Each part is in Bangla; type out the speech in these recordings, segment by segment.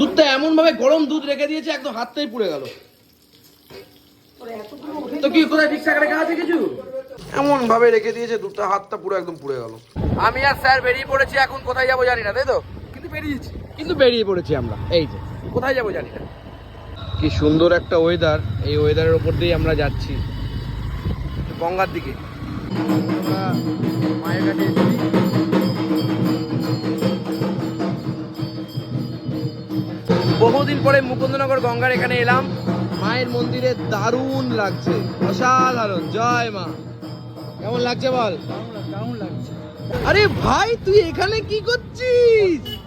দুধটা এমন ভাবে গরম দুধ রেখে দিয়েছে একদম হাতটাই পুড়ে গেল। তো কি কোথায় ঠিকঠাক রেখে আছে কিছু? এমন ভাবে রেখে দিয়েছে দুধটা হাতটা পুরো একদম পুড়ে গেল। আমি আর স্যার বেরিয়ে পড়েছি এখন কোথায় যাব জানি না তাই তো? কিন্তু বেরিয়েছি কিন্তু বেরিয়ে পড়েছি আমরা এই যে। কোথায় যাব জানি না। কি সুন্দর একটা ওয়েদার এই ওয়েদারের উপর দিয়েই আমরা যাচ্ছি। গঙ্গার দিকে। মায়ের কাছে বহুদিন পরে মুকুন্দনগর গঙ্গার এখানে এলাম। মায়ের মন্দিরে দারুণ লাগছে। অসাধারণ। জয় মা। কেমন লাগছে বল? কেমন লাগছে। আরে ভাই তুই এখানে কি করছিস?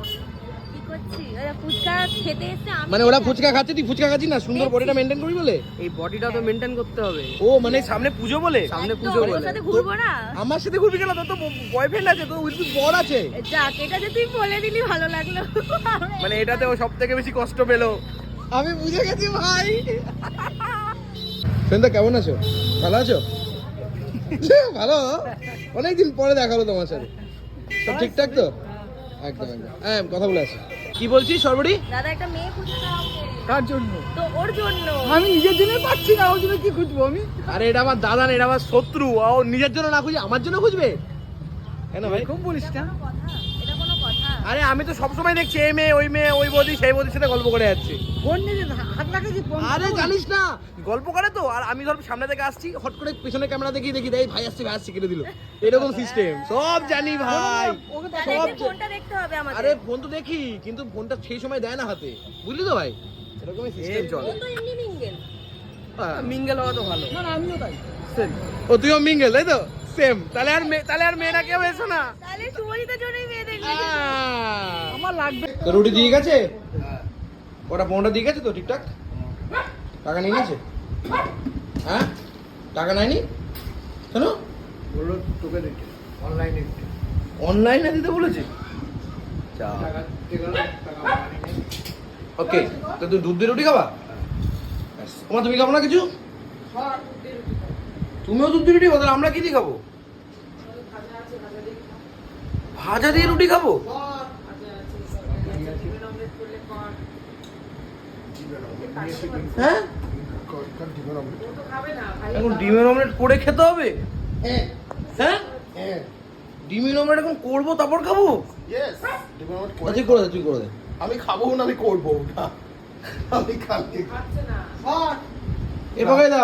ওরা ফুচকা খেতে এসে আমি মানে ওরা ফুচকা খাচ্ছে তুই ফুচকা খাচ্ছিস না? সুন্দর বডিটা মেনটেন করবি বলে? এই বডিটা তো মেনটেন করতে হবে। ও মানে সামনে পুজো বলে? সামনে পুজো বলে। সাথে ঘুরবো না? আমার সাথে ঘুরবি কেন? তোর তো বয়ফ্রেন্ড আছে তোর উইথ বর আছে। যাক এটা যে তুই বলে দিলি ভালো লাগল। মানে এটাতে ও সব থেকে বেশি কষ্ট পেল। আমি বুঝে গেছি ভাই। ফ্রেন্ডা কেমন আছো? ভালো আছো? ভালো। অনেকদিন পরে দেখাল তোমার সাথে। সব ঠিকঠাক তো? একদম একদম। হ্যাঁ কথা বলে আসি। কি বলছিস সর্বরি? দাদা একটা মেয়ে খুঁজে দাও কার জন্য? তো ওর জন্য। আমি নিজের জন্য পাচ্ছি না ওর জন্য কি খুঁজবো আমি? আরে এটা আমার দাদা না এটা আমার শত্রু। ও নিজের জন্য না খুঁজে আমার জন্য খুঁজবে? কেন ভাই? খুব বলিস না কোনো কথা এটা কোনো কথা আরে আমি তো সবসময় দেখছি এই মেয়ে ওই মেয়ে ওই বৌদি সেই বৌদির সাথে গল্প করে যাচ্ছে। ফোন নিয়ে হাত লাগাচ্ছি আরে জানিস না গল্প করে তো আর আমি ধর সামনে থেকে আসছি হট করে পেছনে ক্যামেরা দেখি দেখি দেই ভাই আসছে ভাই আসছে কেটে দিল। এরকম সিস্টেম সব জানি ভাই সব ফোনটা দেখতে হবে আমাদের। আরে ফোন তো দেখি কিন্তু ফোনটা সেই সময় দেয় না হাতে বুঝলি তো ভাই? এরকমই সিস্টেম চলে। মিঙ্গেল হ্যাঁ। মিঙ্গেল হওয়া তো ভালো। না না আমিও তাই। ও তুইও মিঙ্গেল তাই তো? সেম তাহলে আর মেয়ে তাহলে আর মেয়েরা কেউ এসো না। তাহলে সুমরিতার জন্যই মেয়ে দেখলি আমার লাগবে। তো রুটি দিয়ে গেছে? ওটা পনেরোটা দিয়ে গেছে তো ঠিকঠাক? টাকা নিয়ে গেছে হ্যাঁ? টাকা নেয়নি? শোনো। বলল তোকে দিতে। অনলাইনে দিতে। অনলাইনে দিতে বলেছে? ওকে তো তুই দুধ দিয়ে রুটি খাবা? তোমার তুমি খাব না কিছু? তুমিও দুধ দিয়ে রুটি খাব তাহলে আমরা কি দিয়ে খাব? ভাজা দিয়ে রুটি খাব? হ্যাঁ? এখন ডিমের অমলেট করে খেতে হবে? হ্যাঁ? ডিমের অমলেট এখন করব তারপর খাব? Yes. আচ্ছা, তুই করে দে তুই করে দে। আমি খাব না আমি করব ওটা আমি কালকে এ পাকাই দা।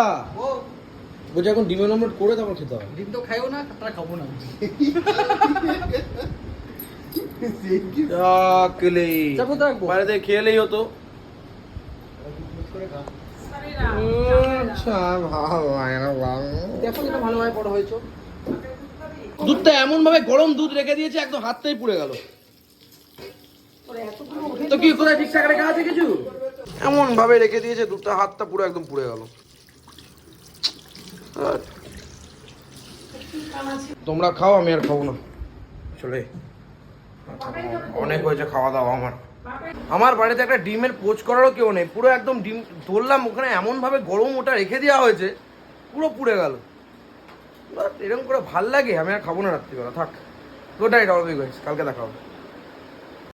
বলছি এখন ডিমের অমলেট করে তারপর খেতে হবে। ডিম তো খাইও না তারা খাব না। বাইরে খেলেই হতো। আচ্ছা দুধটা এমন ভাবে গরম দুধ রেখে দিয়েছে একদম হাতটাই পুড়ে গেল। তো কি কোথায় ঠিকঠাক রেখে আছে কিছু? এমন ভাবে রেখে দিয়েছে দুধটা হাতটা পুরো একদম পুড়ে গেল। তোমরা খাও, আমি আর খাব না। চলে অনেক হয়েছে খাওয়া দাওয়া আমার। আমার বাড়িতে একটা ডিমের পোচ করারও কেউ নেই। পুরো একদম ডিম ধরলাম, ওখানে এমন ভাবে গরম ওটা রেখে দেওয়া হয়েছে, পুরো পুড়ে গেল। এরকম করে ভালো লাগে, আমি আর খাব না রাত্রিবেলা। থাক। নাইট অল কালকে দেখা হবে।